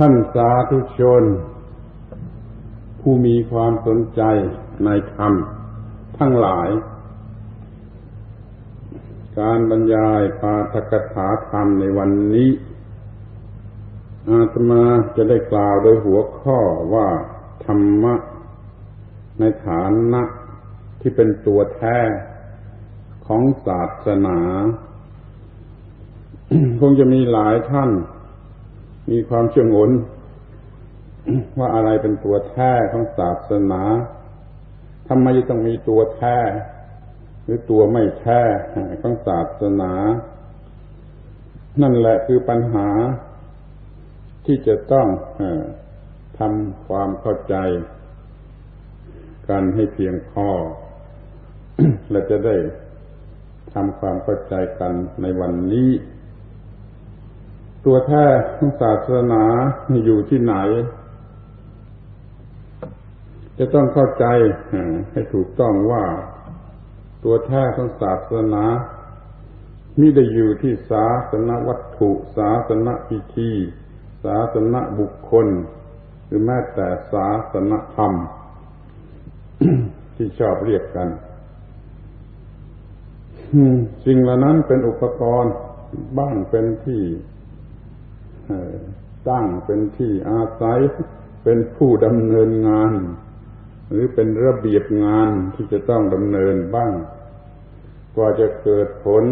ท่านสาธุชน ผู้มีความสนใจในธรรมทั้งหลาย การบรรยายปาฐกถาธรรมในวันนี้ อาตมาจะได้กล่าวโดยหัวข้อว่าธรรมะในฐานะที่เป็นตัวแท้ของศาสนา คงจะมีหลายท่าน มีความเชื่องนว่าอะไรเป็นตัวแท้ของศาสนาทำไมจะต้องมีตัวแท้ หรือตัวไม่แท้ของศาสนา นั่นแหละคือปัญหาที่จะต้องทำความเข้าใจ กันให้เพียงพอและจะได้ทำความเข้าใจกันในวันนี้ ตัวแท้ของศาสนาอยู่ที่ไหน จะต้องเข้าใจให้ถูกต้องว่า ตัวแท้ของศาสนามิได้อยู่ที่ศาสนาวัตถุ ศาสนาพิธี ศาสนาบุคคล หรือแม้แต่ศาสนาธรรม ที่ชอบเรียกกันสิ่งเหล่านั้นเป็นอุปกรณ์บ้างเป็นที่ ตั้งเป็นที่อาศัย เป็นผู้ดำเนินงาน หรือเป็นระเบียบงานที่จะต้องดำเนินบ้าง กว่าจะเกิดผล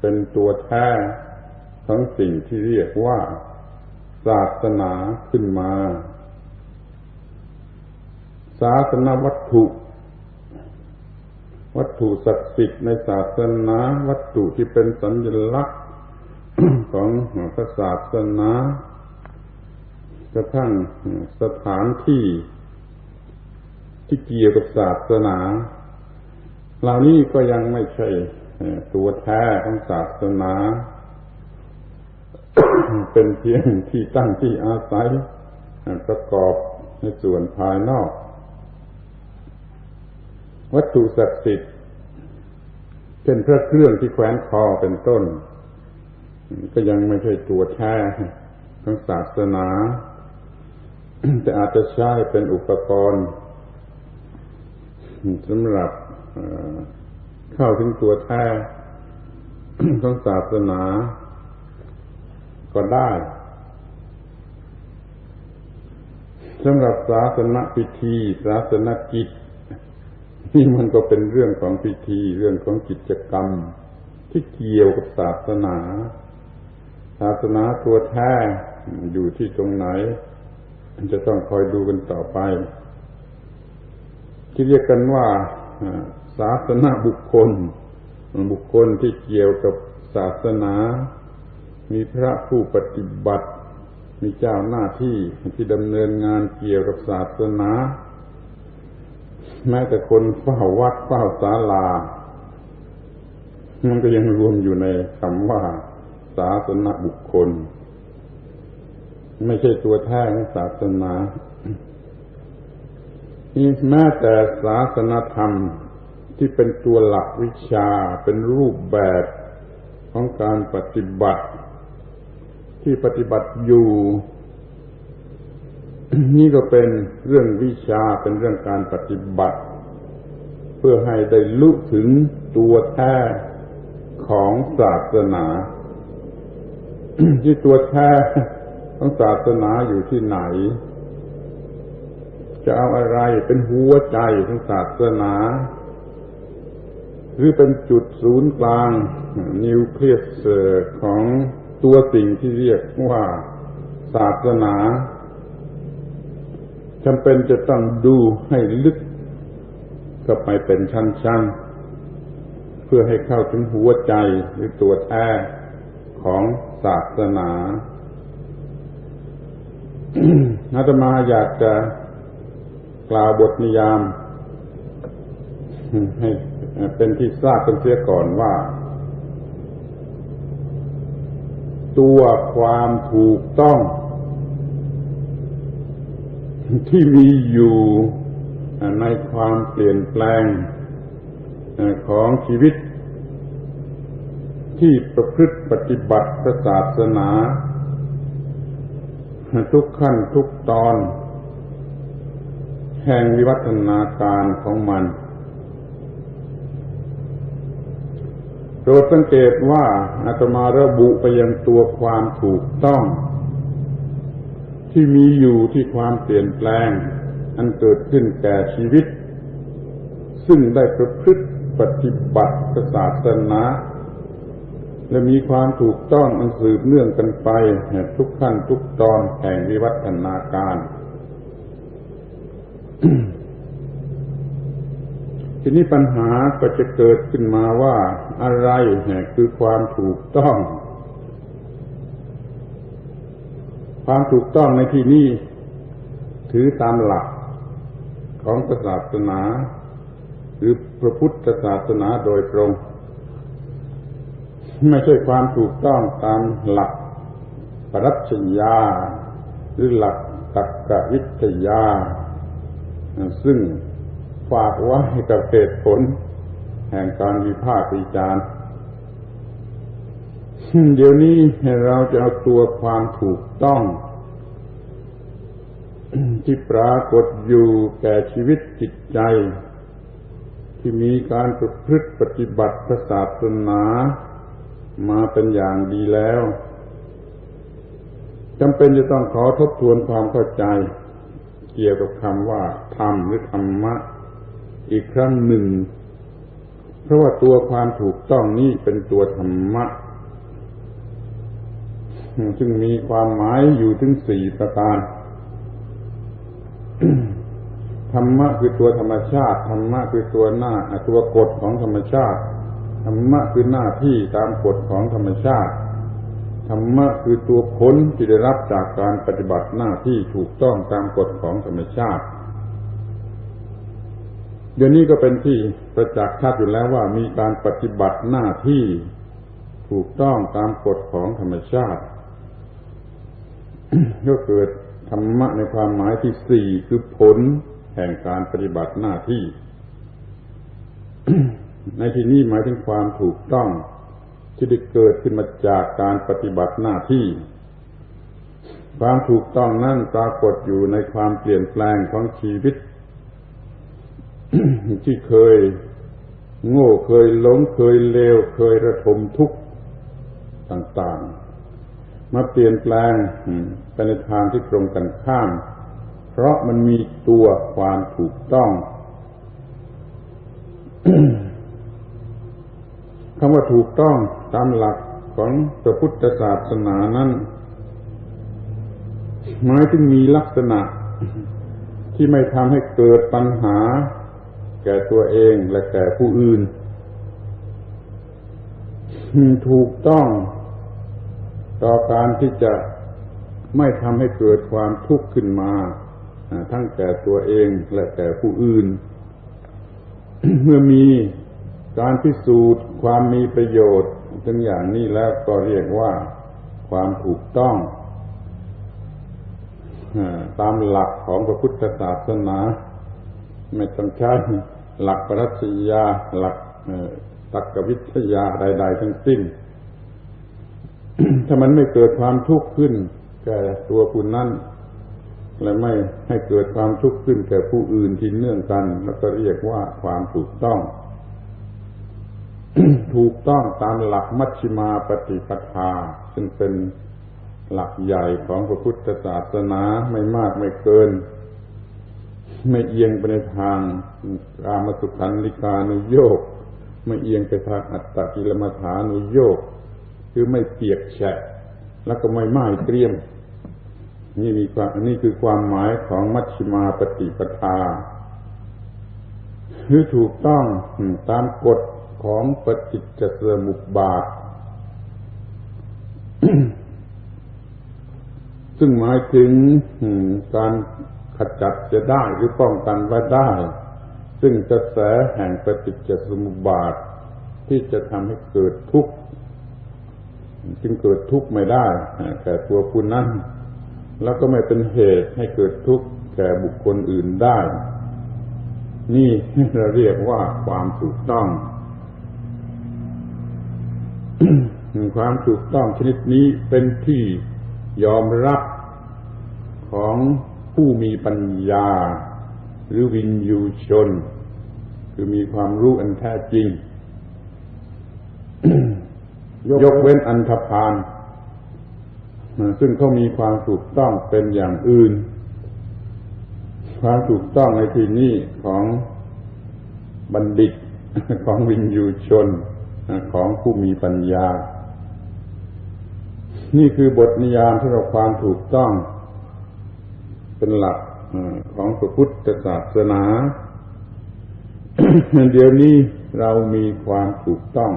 เป็นตัวแท้ทั้งสิ่งที่เรียกว่า ศาสนาขึ้นมา ศาสนาวัตถุ วัตถุศักดิ์สิทธิ์ในศาสนาวัตถุที่เป็นสัญลักษณ์ ของพระศาสนากระทั่งสถานที่ที่เกี่ยวกับศาสนาเหล่านี้ก็ยังไม่ใช่ตัวแท้ของศาสนา เป็นเพียงที่ตั้งที่อาศัยประกอบในส่วนภายนอก วัตถุศักดิ์สิทธิ์เช่นพระเครื่องที่แขวนคอเป็นต้น ก็ยังไม่ใช่ตัวแท้ของศาสนา แต่อาจจะใช้เป็นอุปกรณ์สำหรับเข้าถึงตัวแท้ของศาสนา ก็ได้สำหรับศาสนาพิธี ศาสนากิจนี่มันก็เป็นเรื่องของพิธี เรื่องของกิจกรรม ที่เกี่ยวกับศาสนา ศาสนาตัวแท้อยู่ที่ตรงไหน จะต้องคอยดูกันต่อไป ที่เรียกกันว่าศาสนาบุคคล บุคคลที่เกี่ยวกับศาสนา มีพระผู้ปฏิบัติ มีเจ้าหน้าที่ที่ดำเนินงานเกี่ยวกับศาสนา แม้แต่คนเฝ้าวัดเฝ้าศาลา มันก็ยังรวมอยู่ในคำว่า ศาสนาบุคคล ไม่ใช่ตัวแท้ของศาสนานี่แม้แต่ศาสนาธรรมที่เป็นตัวหลักวิชาเป็นรูปแบบของการปฏิบัติ ที่ปฏิบัติอยู่ นี่ก็เป็นเรื่องวิชาเป็นเรื่องการปฏิบัติ เพื่อให้ได้ลุถึงตัวแท้ของศาสนา ที่ตัวแท้ของศาสนาอยู่ที่ไหน จะเอาอะไรเป็นหัวใจของศาสนา หรือเป็นจุดศูนย์กลาง นิวเคลียสของตัวสิ่งที่เรียกว่าศาสนาจำเป็นจะต้องดูให้ลึกก็ไปเป็นชั้นๆ เพื่อให้เข้าถึงหัวใจหรือตัวแท้ ของศาสนาอาตมาอยากจะกล่าวบทนิยาม ให้เป็นที่ทราบกันเสียก่อนว่า ตัวความถูกต้อง ที่มีอยู่ในความเปลี่ยนแปลงของชีวิต ที่ประพฤติปฏิบัติศาสนา ทุกขั้นทุกตอน แห่งวิวัฒนาการของมันโปรดสังเกตว่าอาตมาระบุไปยังตัวความถูกต้อง ที่มีอยู่ที่ความเปลี่ยนแปลง อันเกิดขึ้นแก่ชีวิต ซึ่งได้ประพฤติปฏิบัติศาสนา และมีความถูกต้องอันสืบเนื่องกันไปทุกขั้นทุกตอนแห่งวิวัฒนาการ ทีนี้ปัญหาก็จะเกิดขึ้นมาว่าอะไรคือความถูกต้อง ความถูกต้องในที่นี้ถือตามหลักของศาสนา หรือพระพุทธศาสนาโดยตรง ไม่ใช่ความถูกต้องตามหลักปรัชญา หรือหลักตรรกวิทยา ซึ่งฝากไว้กับเหตุผล แห่งการวิพากษ์วิจารณ์เดี๋ยวนี้เราจะเอาตัวความถูกต้อง ที่ปรากฏอยู่แก่ชีวิตจิตใจ ที่มีการประพฤติปฏิบัติศาสนา มาเป็นอย่างดีแล้วจำเป็นจะต้องขอทบทวนความเข้าใจ เกี่ยวกับคำว่าธรรมหรือธรรมะ อีกครั้งหนึ่ง เพราะว่าตัวความถูกต้องนี้เป็นตัวธรรมะซึ่งมีความหมายอยู่ถึงสี่ประการธรรมะคือตัวธรรมชาติธรรมะคือตัวหน้าตัวกฎของธรรมชาติ ธรรมะคือหน้าที่ตามกฎของธรรมชาติ ธรรมะคือตัวผลที่ได้รับจากการปฏิบัติหน้าที่ถูกต้องตามกฎของธรรมชาติ เดี๋ยวนี้ก็เป็นที่ประจักษ์ชัดอยู่แล้วว่ามีการปฏิบัติหน้าที่ถูกต้องตามกฎของธรรมชาติ ก็เกิดธรรมะในความหมายที่สี่คือผลแห่งการปฏิบัติหน้าที่ ในที่นี้หมายถึงความถูกต้องที่ได้เกิดขึ้นมาจากการปฏิบัติหน้าที่ ความถูกต้องนั่นปรากฏอยู่ในความเปลี่ยนแปลงของชีวิต ที่เคยโง่เคยหลงเคยเลวเคยระทมทุกข์ต่างๆ มาเปลี่ยนแปลงไปในทางที่ตรงกันข้าม เพราะมันมีตัวความถูกต้อง คำว่าถูกต้องตามหลักของพระพุทธศาสนานั้นหมายถึงมีลักษณะที่ไม่ทำให้เกิดปัญหา แก่ตัวเองและแก่ผู้อื่น ถูกต้องต่อการที่จะไม่ทำให้เกิดความทุกข์ขึ้นมาทั้งแก่ตัวเองและแก่ผู้อื่น เมื่อมี การพิสูจน์ความมีประโยชน์ทั้งอย่างนี้แล้วก็เรียกว่าความถูกต้องตามหลักของพระพุทธศาสนา ไม่ต้องใช้หลักปรัชญาหลักตรรกวิทยาใด ๆ ทั้งสิ้น ถ้ามันไม่เกิดความทุกข์ขึ้น แก่ตัวผู้นั้นและไม่ให้เกิดความทุกข์ขึ้นแก่ผู้อื่นที่เนื่องกัน แล้วก็เรียกว่าความถูกต้อง ถูกต้องตามหลักมัชฌิมาปฏิปทา ซึ่งเป็นหลักใหญ่ของพระพุทธศาสนาไม่มากไม่เกิน ไม่เอียงไปในทางกามสุขันลิกานุโยกไม่เอียงไปทางอัตตกิลมัฐานุโยกคือไม่เปียกแฉะ แล้วก็ไม่ไหม้เตรียม นี่มีความนี่คือความหมายของมัชฌิมาปฏิปทา คือถูกต้องตามกฎ ของปฏิจจสมุปบาท ซึ่งหมายถึงการขจัดจะได้หรือป้องกันไว้ได้ ซึ่งกระแสแห่งปฏิจจสมุปบาท ที่จะทำให้เกิดทุกข์จึงเกิดทุกข์ไม่ได้แก่ตัวผู้นั้น แล้วก็ไม่เป็นเหตุให้เกิดทุกข์แก่บุคคลอื่นได้ นี่เราเรียกว่าความถูกต้อง ความถูกต้องชนิดนี้เป็นที่ยอมรับของผู้มีปัญญา หรือวินยูชน คือมีความรู้อันแท้จริง ยกเว้นอันธพาลซึ่งเขามีความถูกต้องเป็นอย่างอื่น ความถูกต้องในที่นี้ของบัณฑิตของวินยูชน ของผู้มีปัญญา นี่คือบทนิยามสำหรับความถูกต้อง เป็นหลักของพระพุทธศาสนาเดี๋ยวนี้เรามีความถูกต้อง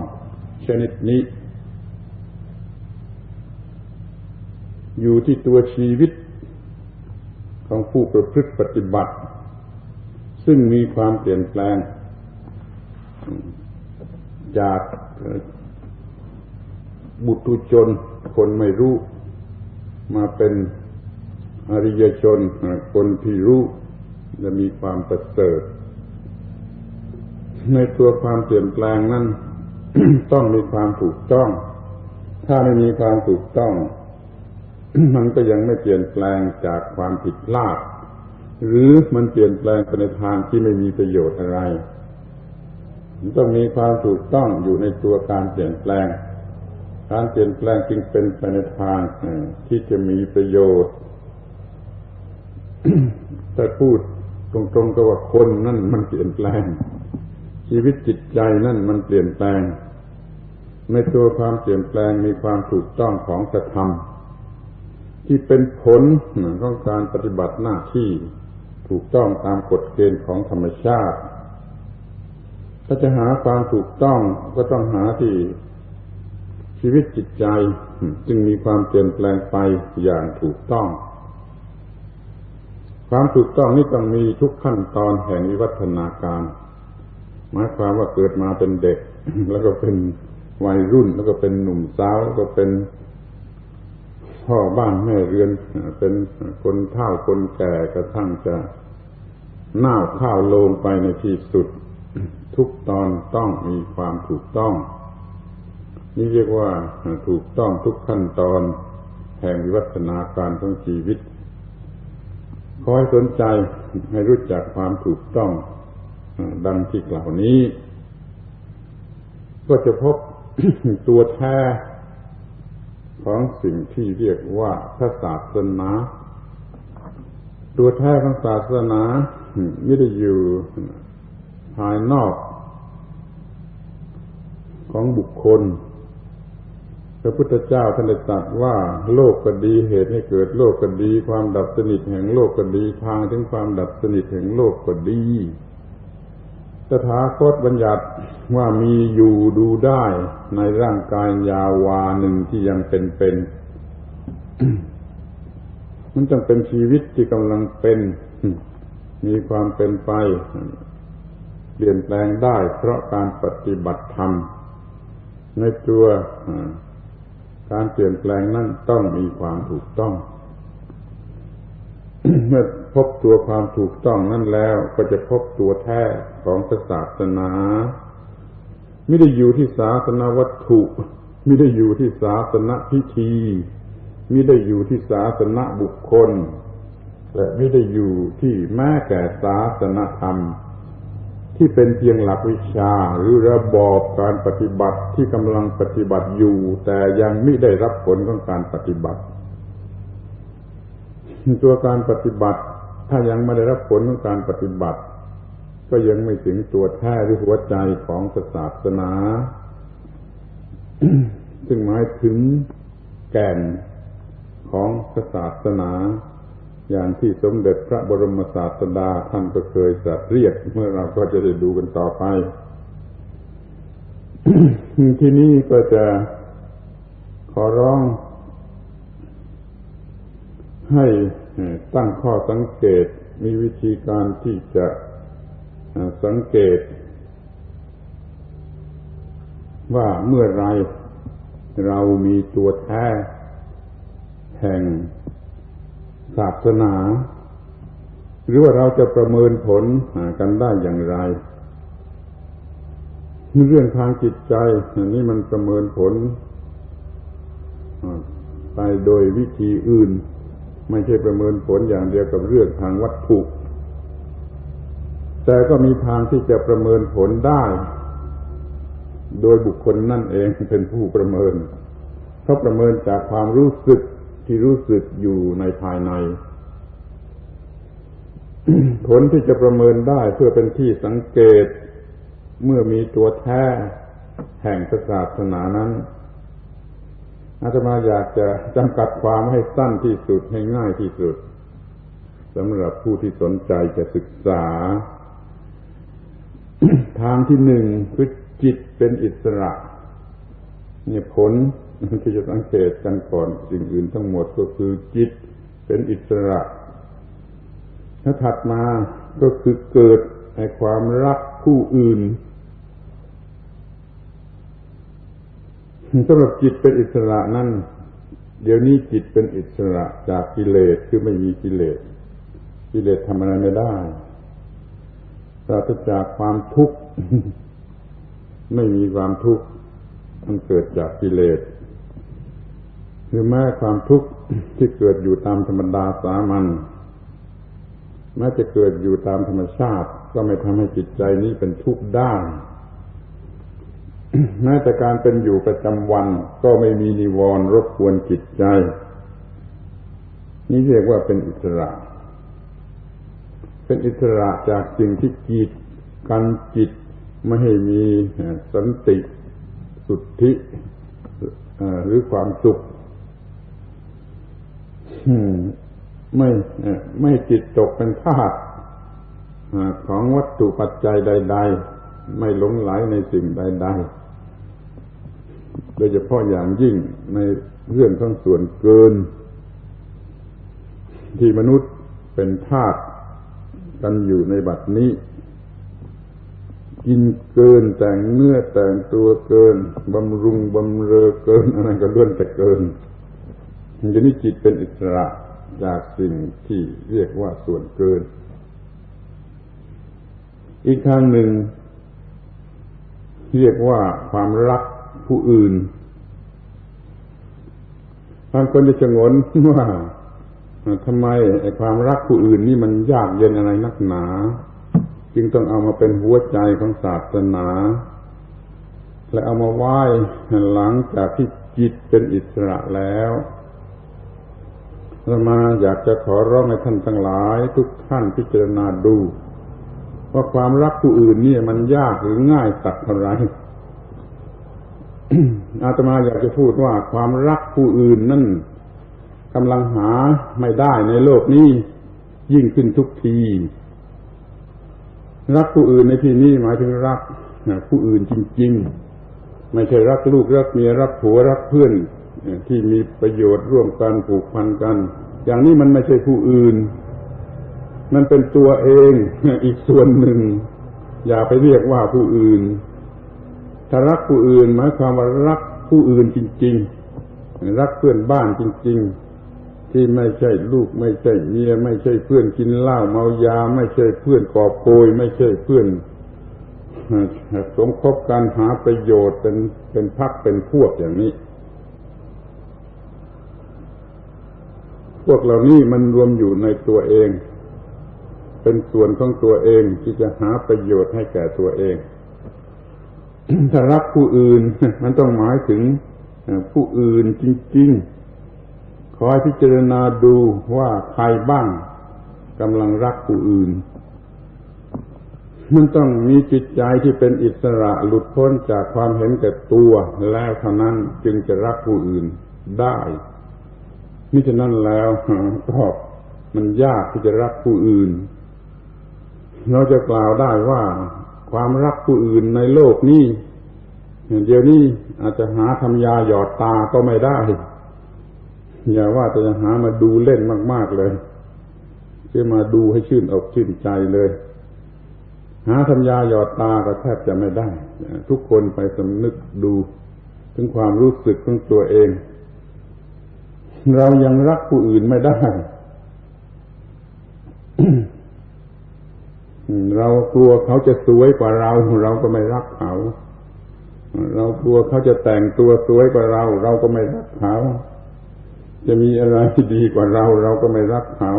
ชนิดนี้ อยู่ที่ตัวชีวิตของผู้ประพฤติปฏิบัติ ซึ่งมีความเปลี่ยนแปลง จากบุตุชนคนไม่รู้ มาเป็นอริยชนคนที่รู้จะมีความประเสริฐ ในตัวความเปลี่ยนแปลงนั้น ต้องมีความถูกต้อง ถ้าไม่มีความถูกต้อง มันก็ยังไม่เปลี่ยนแปลงจากความผิดพลาด หรือมันเปลี่ยนแปลงไปในทางที่ไม่มีประโยชน์อะไร ต้องมีความถูกต้องอยู่ในตัวการเปลี่ยนแปลง การเปลี่ยนแปลงจึงเป็นไปในทางที่จะมีประโยชน์ถ้าพูดตรงๆก็ว่าคนนั่นมันเปลี่ยนแปลง ชีวิตจิตใจนั่นมันเปลี่ยนแปลง ในตัวความเปลี่ยนแปลงมีความถูกต้องของกระทำที่เป็นผลของการปฏิบัติหน้าที่ถูกต้องตามกฎเกณฑ์ของธรรมชาติ ถ้าจะหาความถูกต้องก็ต้องหาที่ชีวิตจิตใจจึงมีความเปลี่ยนแปลงไปอย่างถูกต้อง ความถูกต้องนี่ต้องมีทุกขั้นตอนแห่งวิวัฒนาการ หมายความว่าเกิดมาเป็นเด็ก แล้วก็เป็นวัยรุ่น แล้วก็เป็นหนุ่มสาวแล้วก็เป็นพ่อบ้านแม่เรือนเป็นคนเฒ่าคนแก่กระทั่งจะหน้าข้าวลงไปในที่สุด ทุกตอนต้องมีความถูกต้อง นี่เรียกว่าถูกต้องทุกขั้นตอน แห่งวิวัฒนาการของชีวิตขอให้สนใจให้รู้จักความถูกต้อง ดังที่กล่าวนี้ ก็จะพบตัวแท้ของสิ่งที่เรียกว่าพระศาสนา ตัวแท้ของศาสนาไม่ได้อยู่ภายนอก ของบุคคล พระพุทธเจ้าท่านได้ตรัสว่าโลกก็ดีเหตุให้เกิดโลกก็ดี ความดับสนิทแห่งโลกก็ดีทางถึงความดับสนิทแห่งโลกก็ดีตถาคตบัญญัติว่ามีอยู่ดูได้ในร่างกายยาวาหนึ่งที่ยังเป็นเป็น มันต้องเป็นชีวิตที่กำลังเป็น มีความเป็นไป เปลี่ยนแปลงได้เพราะการปฏิบัติธรรม ในตัวการเปลี่ยนแปลงนั้นต้องมีความถูกต้อง เมื่อพบตัวความถูกต้องนั่นแล้วก็จะพบตัวแท้ของศาสนา ไม่ได้อยู่ที่ศาสนาวัตถุไม่ได้อยู่ที่ศาสนาพิธีไม่ได้อยู่ที่ศาสนาบุคคลและไม่ได้อยู่ที่แม้แก่ศาสนาธรรม ที่เป็นเพียงหลักวิชาหรือระบอบการปฏิบัติที่กำลังปฏิบัติอยู่ แต่ยังไม่ได้รับผลของการปฏิบัติ ตัวการปฏิบัติ ถ้ายังไม่ได้รับผลของการปฏิบัติ ก็ยังไม่ถึงตัวแท้หรือหัวใจของศาสนา ซึ่งหมายถึงแก่นของศาสนา อย่างที่สมเด็จพระบรมศาสดาท่านก็เคยสัตเรียกเมื่อเราก็จะได้ดูกันต่อไป ที่นี้ก็จะขอร้อง ให้ตั้งข้อสังเกตมีวิธีการที่จะสังเกต ว่าเมื่อไรเรามีตัวแท้แห่ง ศาสนา หรือว่าเราจะประเมินผลกันได้อย่างไร เรื่องทางจิตใจนี่มันประเมินผลไปโดยวิธีอื่น ไม่ใช่ประเมินผลอย่างเดียวกับเรื่องทางวัตถุ แต่ก็มีทางที่จะประเมินผลได้ โดยบุคคลนั่นเองเป็นผู้ประเมินเขาประเมินจากความรู้สึก ที่รู้สึกอยู่ในภายใน ผลที่จะประเมินได้เพื่อเป็นที่สังเกต เมื่อมีตัวแท้แห่งศาสนานั้นอาตมาอยากจะจำกัดความให้สั้นที่สุดให้ง่ายที่สุดสำหรับผู้ที่สนใจจะศึกษา ทางที่หนึ่งคือจิตเป็นอิสระเนี่ยผล ที่จะสังเกตกันก่อนสิ่งอื่นทั้งหมดก็คือจิตเป็นอิสระ ถ้าถัดมาก็คือเกิดในความรักผู้อื่นสำหรับจิตเป็นอิสระนั่นเดี๋ยวนี้จิตเป็นอิสระจากกิเลสคือไม่มีกิเลสกิเลสทำอะไรไม่ได้ปราศจากความทุกข์ ไม่มีความทุกข์มันเกิดจากกิเลส หรือแม้ความทุกข์ที่เกิดอยู่ตามธรรมดาสามัญแม้จะเกิดอยู่ตามธรรมชาติ ก็ไม่ทำให้จิตใจนี้เป็นทุกข์ได้แม้แต่การเป็นอยู่ประจำวัน ก็ไม่มีนิวรณ์รบกวนจิตใจ นี่เรียกว่าเป็นอิสระ เป็นอิสระจากสิ่งที่กีดกันจิตไม่ให้มีสันติ สุทธิหรือความสุข ไม่ไม่จิตตกเป็นทาสของวัตถุปัจจัยใด ๆ ไม่หลงไหลในสิ่งใด ๆ โดยเฉพาะอย่างยิ่งในเรื่องของส่วนเกิน ที่มนุษย์เป็นทาสกันอยู่ในบัดนี้ กินเกินแต่งเนื้อแต่งตัวเกินบำรุงบำเรอเกินอะไรก็ล้วนแต่เกิน จะนี้จิตเป็นอิสระจากสิ่งที่เรียกว่าส่วนเกิน อีกทางหนึ่ง เรียกว่าความรักผู้อื่นบางคนจะงนว่าทำไมไอ้ความรักผู้อื่นนี่มันยากเย็นอะไรนักหนา จึงต้องเอามาเป็นหัวใจของศาสนา และเอามาไหว้หลังจากที่จิตเป็นอิสระแล้ว เรามาอยากจะขอร้องให้ท่านทั้งหลาย ทุกท่านพิจารณาดู ว่าความรักผู้อื่นนี่มันยากหรือง่ายสักเท่าไรอาตมาอยากจะพูดว่าความรักผู้อื่นนั่นกำลังหาไม่ได้ในโลกนี้ ยิ่งขึ้นทุกที รักผู้อื่นในที่นี้หมายถึงรักผู้อื่นจริง ๆ ไม่ใช่รักลูกรักเมียรักผัวรักเพื่อน ที่มีประโยชน์ร่วมกันผูกพันกัน อย่างนี้มันไม่ใช่ผู้อื่น มันเป็นตัวเองอีกส่วนหนึ่ง อย่าไปเรียกว่าผู้อื่น ถ้ารักผู้อื่นหมายความว่ารักผู้อื่นจริง ๆ รักเพื่อนบ้านจริง ๆ ที่ไม่ใช่ลูกไม่ใช่เมียไม่ใช่เพื่อนกินเหล้าเมายา ไม่ใช่เพื่อนกอบโกยไม่ใช่เพื่อนสมคบการหาประโยชน์เป็นเป็นพักเป็นพวกอย่างนี้ พวกเหล่านี้มันรวมอยู่ในตัวเอง เป็นส่วนของตัวเองที่จะหาประโยชน์ให้แก่ตัวเอง ถ้ารักผู้อื่น มันต้องหมายถึงผู้อื่นจริงๆขอให้พิจารณาดูว่าใครบ้างกำลังรักผู้อื่น มันต้องมีจิตใจที่เป็นอิสระหลุดพ้นจากความเห็นแก่ตัวแล้วเท่านั้นจึงจะรักผู้อื่นได้ มิฉะนั้นแล้วก็มันยากที่จะรักผู้อื่น เราจะกล่าวได้ว่าความรักผู้อื่นในโลกนี้เดี๋ยวนี้อาจจะหาทำยาหยอดตาก็ไม่ได้ อย่าว่าจะหามาดูเล่นมาก ๆเลยจะมาดูให้ชื่นอกชื่นใจเลย หาทำยาหยอดตาก็แทบจะไม่ได้ ทุกคนไปสำนึกดู ถึงความรู้สึกของตัวเอง เรายังรักผู้อื่นไม่ได้ เรากลัวเขาจะสวยกว่าเรา เราก็ไม่รักเขา เรากลัวเขาจะแต่งตัวสวยกว่าเรา เราก็ไม่รักเขา จะมีอะไรดีกว่าเรา เราก็ไม่รักเขา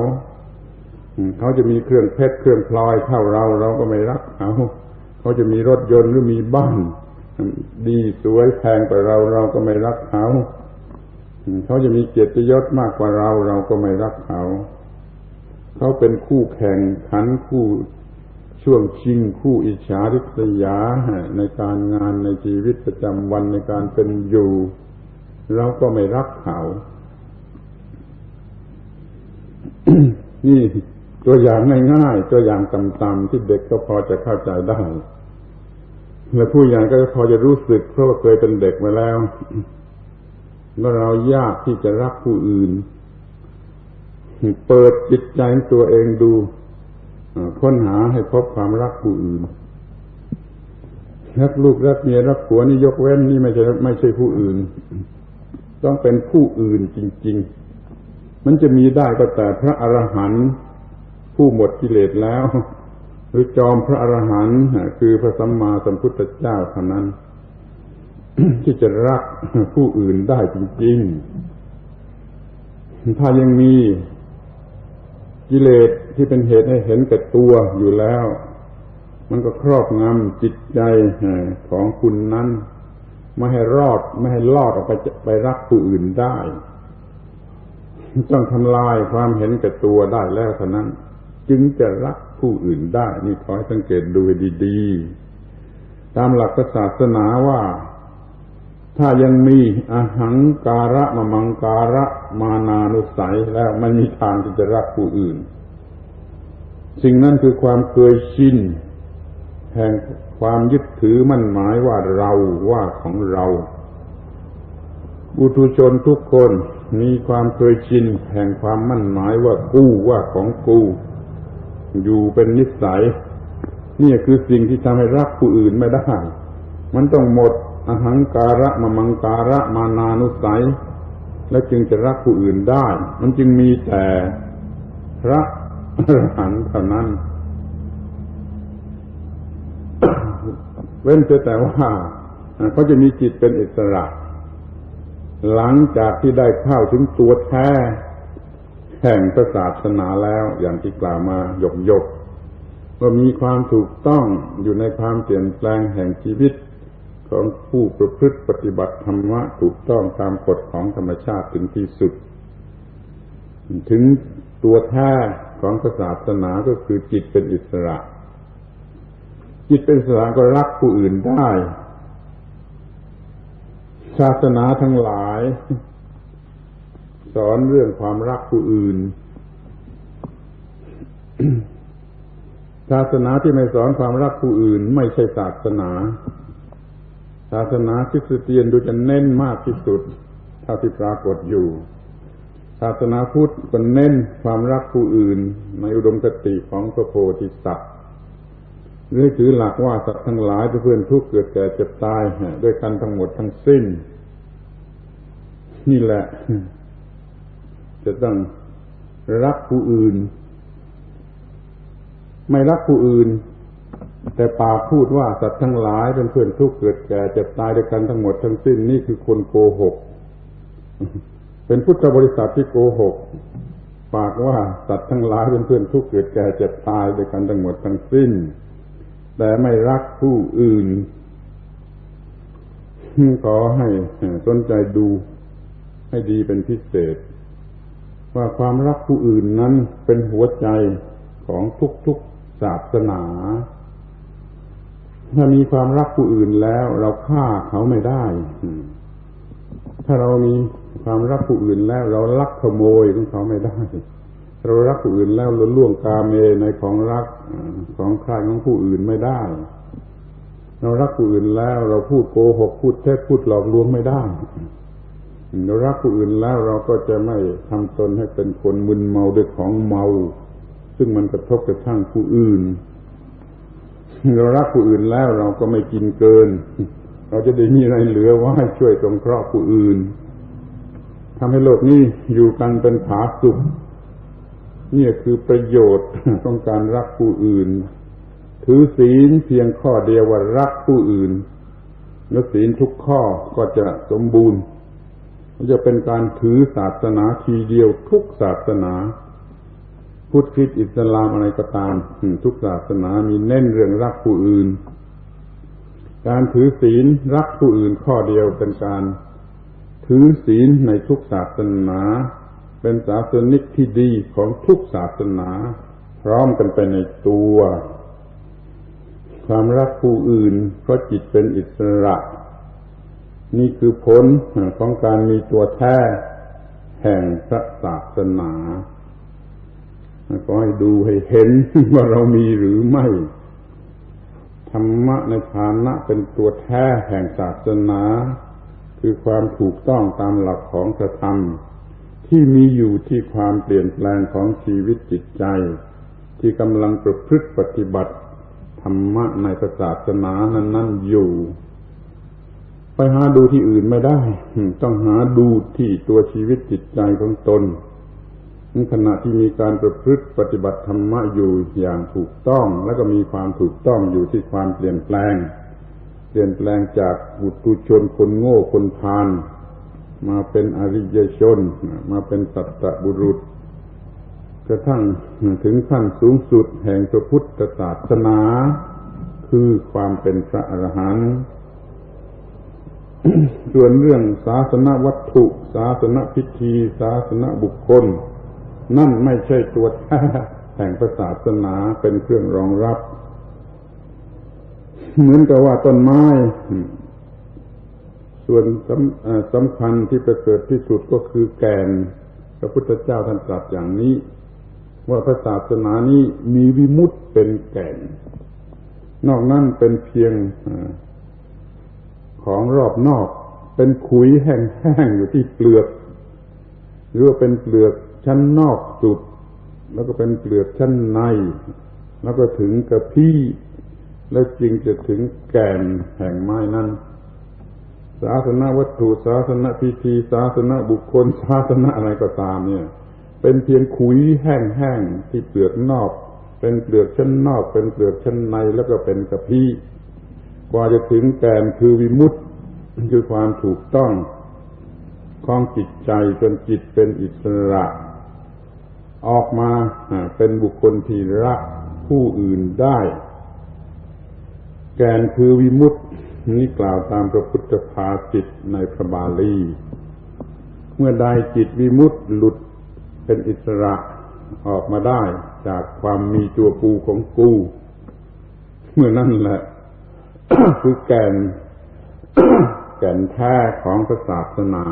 เขาจะมีเครื่องเพชรเครื่องพลอยเท่าเรา เราก็ไม่รักเขา เขาจะมีรถยนต์หรือมีบ้าน ดีสวยแพงกว่าเรา เราก็ไม่รักเขา เขาจะมีเกียรติยศมากกว่าเรา เราก็ไม่รักเขา เขาเป็นคู่แข่งขันคู่ช่วงชิงคู่อิจฉาริษยาในการงานในชีวิตประจำวันในการเป็นอยู่ เราก็ไม่รักเขานี่ตัวอย่างง่ายๆตัวอย่างต่ำๆที่เด็กก็พอจะเข้าใจได้และผู้ใหญ่ก็พอจะรู้สึกเพราะว่าเคยเป็นเด็กมาแล้ว ว่าเรายากที่จะรักผู้อื่น เปิดจิตใจตัวเองดูค้นหาให้พบความรักผู้อื่นรักลูกรักเมียรักผัวนี่ยกเว้นนี่ไม่ใช่ไม่ใช่ผู้อื่น ต้องเป็นผู้อื่นจริง ๆ มันจะมีได้ก็แต่พระอรหันต์ผู้หมดกิเลสแล้ว หรือจอมพระอรหันต์คือพระสัมมาสัมพุทธเจ้าเท่านั้น ที่จะรักผู้อื่นได้จริงๆ ถ้ายังมีกิเลสที่เป็นเหตุให้เห็นแก่ตัวอยู่แล้ว มันก็ครอบงำจิตใจของคุณนั้น ไม่ให้รอดไม่ให้ลอดออกไปไปรักผู้อื่นได้ต้องทำลายความเห็นแก่ตัวได้แล้วเท่านั้น จึงจะรักผู้อื่นได้ นี่ขอให้สังเกตดูให้ดีๆ ตามหลักศาสนาว่า ถ้ายังมีอาหังการะมะมังการะมานานุสัยแล้วไม่มีทางที่จะรักผู้อื่น สิ่งนั้นคือความเคยชินแห่งความยึดถือมั่นหมายว่าเราว่าของเราบุตุชนทุกคนมีความเคยชินแห่งความมั่นหมายว่ากู้ว่าของกู อยู่เป็นนิสัยนี่คือสิ่งที่ทำให้รักผู้อื่นไม่ได้ มันต้องหมด อหังการะมะมังการะมานานุสัย และจึงจะรักผู้อื่นได้ มันจึงมีแต่พระอรหันต์เท่านั้น เว้นแต่ว่าเขาจะมีจิตเป็นอิสระ หลังจากที่ได้เข้าถึงตัวแท้แห่งศาสนาแล้วอย่างที่กล่าวมาหยกหยกว่ามีความถูกต้องอยู่ในความเปลี่ยนแปลงแห่งชีวิต ของผู้ประพฤติปฏิบัติธรรมะถูกต้องตามกฎของธรรมชาติถึงที่สุด ถึงตัวแท้ของศาสนาก็คือจิตเป็นอิสระ จิตเป็นอิสระก็รักผู้อื่นได้ ศาสนาทั้งหลาย สอนเรื่องความรักผู้อื่น ศาสนาที่ไม่สอนความรักผู้อื่น ไม่ใช่ศาสนา ศาสนาคริสเตียนดูจะเน้นมากที่สุดเท่าที่ปรากฏอยู่ ศาสนาพุทธก็เน้นความรักผู้อื่น ในอุดมคติของพระโพธิสัตว์หรือถือหลักว่าสัตว์ทั้งหลายเพื่อนทุกเกิดแก่เจ็บตายด้วยกันทั้งหมดทั้งสิ้น นี่แหละ จะต้องรักผู้อื่น ไม่รักผู้อื่น แต่ปากพูดว่าสัตว์ทั้งหลายเป็นเพื่อนทุกข์เกิดแก่เจ็บตายด้วยกันทั้งหมดทั้งสิ้นนี่คือคนโกหก เป็นพุทธบริษัทที่โกหก ปากว่าสัตว์ทั้งหลายเป็นเพื่อนทุกข์เกิดแก่เจ็บตายด้วยกันทั้งหมดทั้งสิ้น แต่ไม่รักผู้อื่นขอให้สนใจดูให้ดีเป็นพิเศษ ว่าความรักผู้อื่นนั้นเป็นหัวใจของทุกๆศาสนา ถ้ามีความรักผู้อื่นแล้ว เราฆ่าเขาไม่ได้ ถ้าเรามีความรักผู้อื่นแล้ว เราลักขโมยของเขาไม่ได้ เรารักผู้อื่นแล้วเราล่วงกาเมในของรักของใครของผู้อื่นไม่ได้ เรารักผู้อื่นแล้ว เราพูดโกหกพูดเท็จพูดหลอกลวงไม่ได้ เรารักผู้อื่นแล้วเราก็จะไม่ทำตนให้เป็นคนมึนเมาด้วยของเมา ซึ่งมันกระทบกระทั่งผู้อื่น เรารักผู้อื่นแล้วเราก็ไม่กินเกิน เราจะได้มีอะไรเหลือไว้ช่วยสงเคราะห์ผู้อื่นทำให้โลกนี้อยู่กันเป็นผาสุกนี่คือประโยชน์ของการรักผู้อื่น ถือศีลเพียงข้อเดียวว่ารักผู้อื่นแล้วศีลทุกข้อก็จะสมบูรณ์จะเป็นการถือศาสนาทีเดียวทุกศาสนา พุทธคริสต์อิสลามอะไรก็ตาม ทุกศาสนามีเน้นเรื่องรักผู้อื่น การถือศีลรักผู้อื่นข้อเดียวเป็นการถือศีลในทุกศาสนา เป็นศาสนิกที่ดีของทุกศาสนา พร้อมกันไปในตัว ความรักผู้อื่นเพราะจิตเป็นอิสระ นี่คือผลของการมีตัวแท้แห่งพระศาสนา ก็ให้ดูให้เห็นว่าเรามีหรือไม่ ธรรมะในฐานะเป็นตัวแท้แห่งศาสนา คือความถูกต้องตามหลักของพระธรรม ที่มีอยู่ที่ความเปลี่ยนแปลงของชีวิตจิตใจ ที่กำลังประพฤติปฏิบัติ ธรรมะในศาสนานั้น ๆอยู่ ไปหาดูที่อื่นไม่ได้ ต้องหาดูที่ตัวชีวิตจิตใจของตน ขณะที่มีการประพฤติปฏิบัติธรรมะอยู่อย่างถูกต้อง แล้วก็มีความถูกต้องอยู่ที่ความเปลี่ยนแปลง เปลี่ยนแปลงจากบุตุชนคนโง่คนพานมาเป็นอริยชน มาเป็นสัตตบุรุษกระทั่งถึงขั้นสูงสุดแห่งพระพุทธศาสนา คือความเป็นพระอรหันต์ส่วนเรื่องศาสนาวัตถุ ศาสนาพิธี ศาสนาบุคคล นั่นไม่ใช่ตัวแท้แห่งศาสนาเป็นเครื่องรองรับ เหมือนกับว่าต้นไม้ ส่วนสำสำคัญที่ประเสริฐที่สุดก็คือแกนพระพุทธเจ้าท่านตรัสอย่างนี้ ว่าพระศาสนานี้มีวิมุตเป็นแกนนอกนั้นเป็นเพียงของรอบนอก เป็นขุยแห้งๆอยู่ที่เปลือกหรือว่าเป็นเปลือก ชั้นนอกสุด แล้วก็เป็นเปลือกชั้นใน แล้วก็ถึงกระพี้แล้วจึงจะถึงแก่นแห่งไม้นั้น ศาสนาวัตถุศาสนาพิธี ศาสนาบุคคล ศาสนาอะไรก็ตามเนี่ย เป็นเพียงขุยแห้งๆที่เปลือกนอก เป็นเปลือกชั้นนอก เป็นเปลือกชั้นในแล้วก็เป็นกระพี้กว่าจะถึงแก่นคือวิมุตต์คือความถูกต้องของจิตใจจนจิตเป็นอิสระ ออกมาเป็นบุคคลที่รักผู้อื่นได้ แกนคือวิมุตตินี้กล่าวตามพระพุทธภาสิตในพระบาลี เมื่อใดจิตวิมุตติหลุดเป็นอิสระออกมาได้จากความมีตัวกูของกู เมื่อนั่นแหละ คือแกน แกนแท้ของศาสนา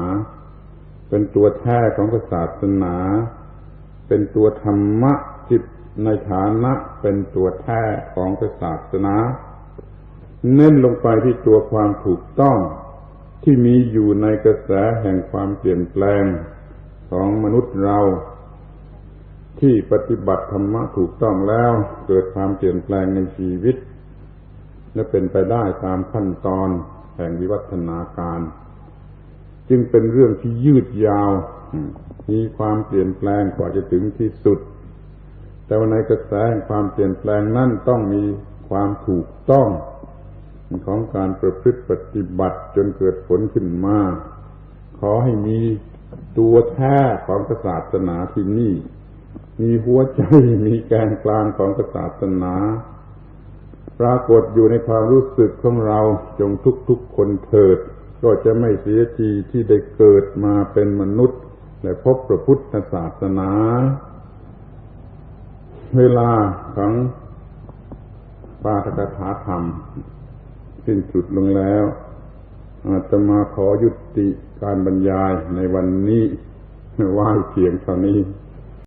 เป็นตัวแท้ของศาสนา เป็นตัวธรรมะจิตในฐานะเป็นตัวแท้ของศาสนา เน้นลงไปที่ตัวความถูกต้องที่มีอยู่ในกระแสแห่งความเปลี่ยนแปลงของมนุษย์เรา ที่ปฏิบัติธรรมะถูกต้องแล้วเกิดความเปลี่ยนแปลงในชีวิต และเป็นไปได้ตามขั้นตอนแห่งวิวัฒนาการ จึงเป็นเรื่องที่ยืดยาว มีความเปลี่ยนแปลงกว่าจะถึงที่สุด แต่ว่าในกระแสแห่งความเปลี่ยนแปลงนั้นต้องมีความถูกต้องของการประพฤติปฏิบัติจนเกิดผลขึ้นมา ขอให้มีตัวแท้ของศาสนาที่นี่ มีหัวใจมีแกนกลางของศาสนา ปรากฏอยู่ในความรู้สึกของเราจงทุกๆคนเถิด ก็จะไม่เสียทีที่ได้เกิดมาเป็นมนุษย์ ได้พบพระพุทธศาสนา เวลาของปาทกถาธรรม สิ้นสุดลงแล้ว อาจจะมาขอยุติการบรรยายในวันนี้ ว่าเพียงเท่านี้